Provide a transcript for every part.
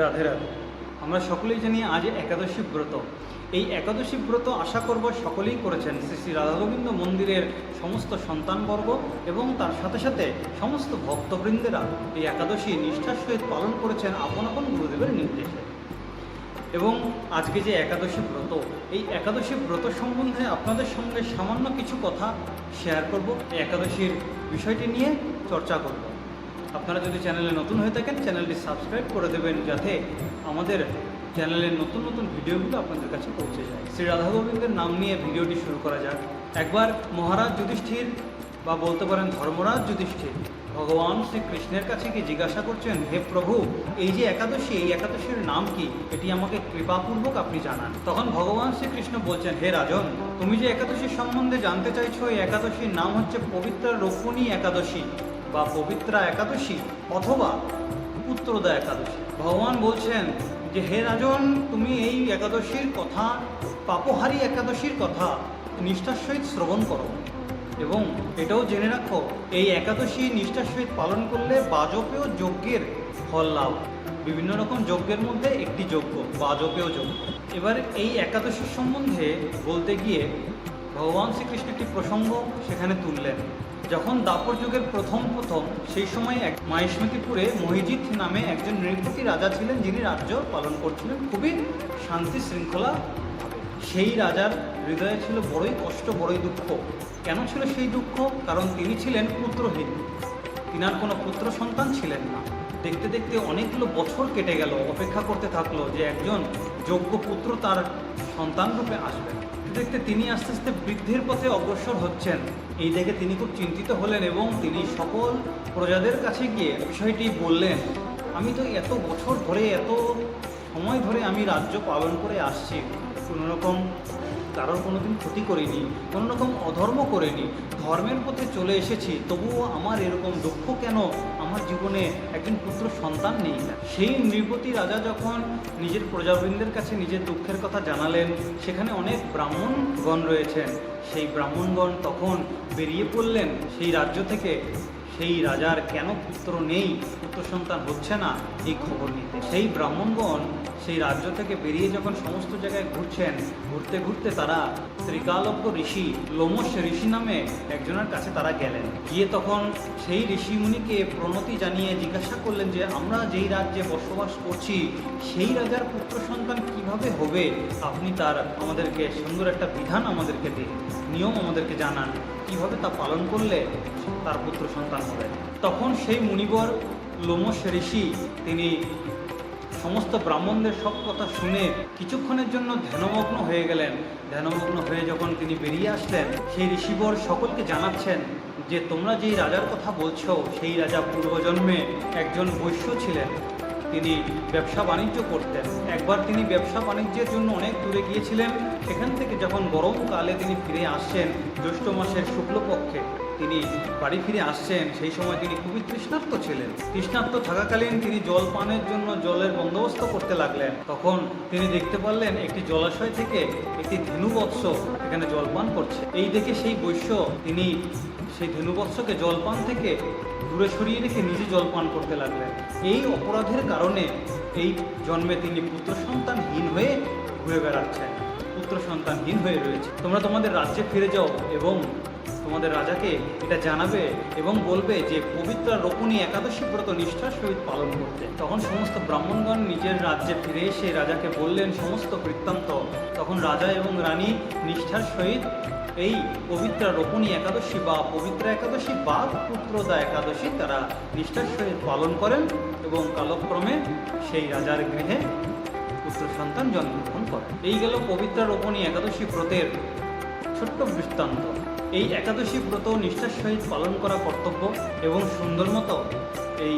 রাধে রাধে। আমরা সকলেই জানি আজ একাদশী ব্রত। এই একাদশী ব্রত আশা করব সকলেই করেছেন। শ্রী শ্রী রাধাগোবিন্দ মন্দিরের সমস্ত সন্তানবর্গ এবং তার সাথে সাথে সমস্ত ভক্তবৃন্দেরা এই একাদশী নিষ্ঠার সহিত পালন করেছেন আপন আপন গুরুদেবের নির্দেশে। এবং আজকে যে একাদশী ব্রত, এই একাদশী ব্রত সম্বন্ধে আপনাদের সঙ্গে সামান্য কিছু কথা শেয়ার করব। একাদশীর বিষয়টি নিয়ে চর্চা করব। আপনারা যদি চ্যানেলে নতুন হয়ে থাকেন, চ্যানেলটি সাবস্ক্রাইব করে দেবেন যাতে আমাদের চ্যানেলের নতুন নতুন ভিডিওগুলো আপনাদের কাছে পৌঁছে যায়। শ্রী রাধা গোবিন্দের নাম নিয়ে ভিডিওটি শুরু করা যাক। একবার মহারাজ যুধিষ্ঠির বা বলতে পারেন ধর্মরাজ যুধিষ্ঠির ভগবান শ্রীকৃষ্ণের কাছে কি জিজ্ঞাসা করছেন, হে প্রভু, এই যে একাদশী, এই একাদশীর নাম কি? এটি আমাকে কৃপাপূর্বক আপনি জানান। তখন ভগবান শ্রীকৃষ্ণ বলছেন, হে রাজন, তুমি যে একাদশীর সম্বন্ধে জানতে চাইছো, এই একাদশীর নাম হচ্ছে পবিত্র রোপণী একাদশী। বা পবিত্রা একাদশী অথবা পুত্রদা একাদশী। ভগবান বলছেন যে, হে রাজন, তুমি এই একাদশীর কথা, পাপহারী একাদশীর কথা নিষ্ঠার সহিত শ্রবণ করো এবং এটাও জেনে রাখো, এই একাদশী নিষ্ঠার সহিত পালন করলে বাজপেয় যজ্ঞের ফল লাভ। বিভিন্ন রকম যজ্ঞের মধ্যে একটি যজ্ঞ, বাজপেয় যজ্ঞ। এবার এই একাদশীর সম্বন্ধে বলতে গিয়ে ভগবান শ্রীকৃষ্ণ একটি প্রসঙ্গ সেখানে তুললেন। যখন দাপর যুগের প্রথম প্রথম, সেই সময় এক মাহিষ্মতিপুরে মহিজিৎ নামে একজন নৃপতি রাজা ছিলেন, যিনি রাজ্য পালন করছিলেন। খুবই শান্তি শৃঙ্খলা। সেই রাজার হৃদয়ে ছিল বড়ই কষ্ট, বড়ই দুঃখ। কেন ছিল সেই দুঃখ? কারণ তিনি ছিলেন পুত্রহীন। তিনার কোনো পুত্র সন্তান ছিলেন না। দেখতে দেখতে অনেকগুলো বছর কেটে গেল। অপেক্ষা করতে থাকল যে একজন যোগ্য পুত্র তার সন্তান রূপে আসবেন দেখতে তিনি আস্তে আস্তে বৃদ্ধির পথে অগ্রসর হচ্ছেন। এই দেখে তিনি খুব চিন্তিত হলেন এবং তিনি সকল প্রজাদের কাছে গিয়ে বিষয়টি বললেন, আমি তো এত বছর ধরে এত সময় ধরে আমি রাজ্য পালন করে আসছি। কোনো রকম কারোর কোনোদিন ক্ষতি করিনি কোনো রকম অধর্ম করিনি। ধর্মের পথে চলে এসেছি, তবুও আমার এরকম দুঃখ কেন? আমার জীবনে একজন পুত্র সন্তান নেই। সেই নৃপতি রাজা যখন নিজের প্রজাবৃন্দের কাছে নিজের দুঃখের কথা জানালেন, সেখানে অনেক ব্রাহ্মণগণ রয়েছেন। সেই ব্রাহ্মণগণ তখন বেরিয়ে পড়লেন সেই রাজ্য থেকে। সেই রাজার কেন পুত্র নেই? পুত্র সন্তান হচ্ছে না এই খবর নিতে। সেই ব্রাহ্মণগণ সেই রাজ্য থেকে বেরিয়ে যখন সমস্ত জায়গায় ঘুরছেন, ঘুরতে ঘুরতে তারা ত্রিকালব্য ঋষি লোমস ঋষি নামে একজনের কাছে তারা গেলেন। গিয়ে তখন সেই ঋষি মুনিকে প্রণতি জানিয়ে জিজ্ঞাসা করলেন যে, আমরা যেই রাজ্যে বসবাস করছি, সেই রাজার পুত্র সন্তান কীভাবে হবে? আপনি তার, আমাদেরকে সুন্দর একটা বিধান আমাদেরকে দিন, নিয়ম আমাদেরকে জানান, কীভাবে তা পালন করলে তার পুত্র সন্তান হবে? তখন সেই মুনিবর লোমস ঋষি, তিনি সমস্ত ব্রাহ্মণদের সব কথা শুনে কিছুক্ষণের জন্য ধ্যানমগ্ন হয়ে গেলেন। ধ্যানমগ্ন হয়ে যখন তিনি বেরিয়ে আসলেন, সেই ঋষিবর সকলকে জানাচ্ছেন যে, তোমরা যেই রাজার কথা বলছো, সেই রাজা পূর্বজন্মে একজন বৈশ্য ছিলেন। তিনি ব্যবসা বাণিজ্য করতেন। একবার তিনি ব্যবসা বাণিজ্যের জন্য অনেক দূরে গিয়েছিলেন। সেখান থেকে যখন গরমকালে তিনি ফিরে আসছেন জ্যৈষ্ঠ মাসের শুক্লপক্ষে, তিনি বাড়ি ফিরে আসছেন সেই সময় তিনি খুবই তৃষ্ণার্ত ছিলেন। তৃষ্ণার্ত থাকাকালীন তিনি জল পানের জন্য জলের বন্দোবস্ত করতে লাগলেন। তখন তিনি দেখতে পারলেন একটি জলাশয় থেকে একটি ধেনুবৎস এখানে জল পান করছে। এই দেখে সেই বৈশ্য তিনি সেই ধেনুবৎসকে জলপান থেকে দূরে সরিয়ে রেখে নিজে জলপান করতে লাগলেন। এই অপরাধের কারণে এই জন্মে তিনি পুত্র সন্তানহীন হয়ে ঘুরে বেড়াচ্ছেন। পুত্র সন্তানহীন হয়ে রয়েছে। তোমরা তোমাদের রাজ্যে ফিরে যাও এবং তোমাদের রাজাকে এটা জানাবে এবং বলবে যে পবিত্র রোপণী একাদশী ব্রত নিষ্ঠার সহিত পালন করতে। তখন সমস্ত ব্রাহ্মণগণ নিজের রাজ্যে ফিরে এসে রাজাকে বললেন, সমস্ত বৃত্তান্ত। তখন রাজা এবং রানী নিষ্ঠার সহিত এই পবিত্র রোপণী একাদশী বা পবিত্র একাদশী বা পুত্রদা একাদশী তারা নিষ্ঠার সহিত পালন করেন এবং কালক্রমে সেই রাজার গৃহে পুত্র সন্তান জন্মগ্রহণ করে এই গেল পবিত্র রোপণী একাদশী ব্রতের ছোট্ট বৃত্তান্ত। এই একাদশী ব্রত নিষ্ঠার সহিত পালন করা কর্তব্য এবং সুন্দর মতো এই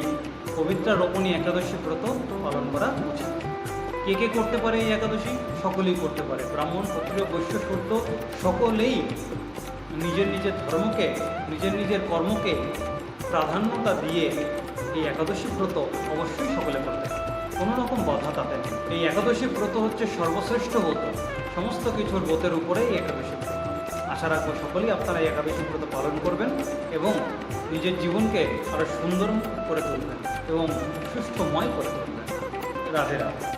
পবিত্র রোপণী একাদশী ব্রত পালন করা উচিত। কে কে করতে পারে এই একাদশী? সকলেই করতে পারে। ব্রাহ্মণ, ক্ষত্রিয়, বৈশ্য শূদ্র সকলেই নিজের নিজের ধর্মকে, নিজের নিজের কর্মকে প্রাধান্যতা দিয়ে এই একাদশী ব্রত অবশ্যই সকলে করতে কোনো রকম বাধা তাতে নেই। এই একাদশী ব্রত হচ্ছে সর্বশ্রেষ্ঠ ব্রত। সমস্ত কিছুর ব্রতের উপরেই একাদশী ব্রত। আশা রাখব সকলেই আপনারা এই একাদশী ব্রত পালন করবেন এবং নিজের জীবনকে আরও সুন্দর করে তুলবেন এবং সুস্থময় করে তুলবেন। রাধে রাধে।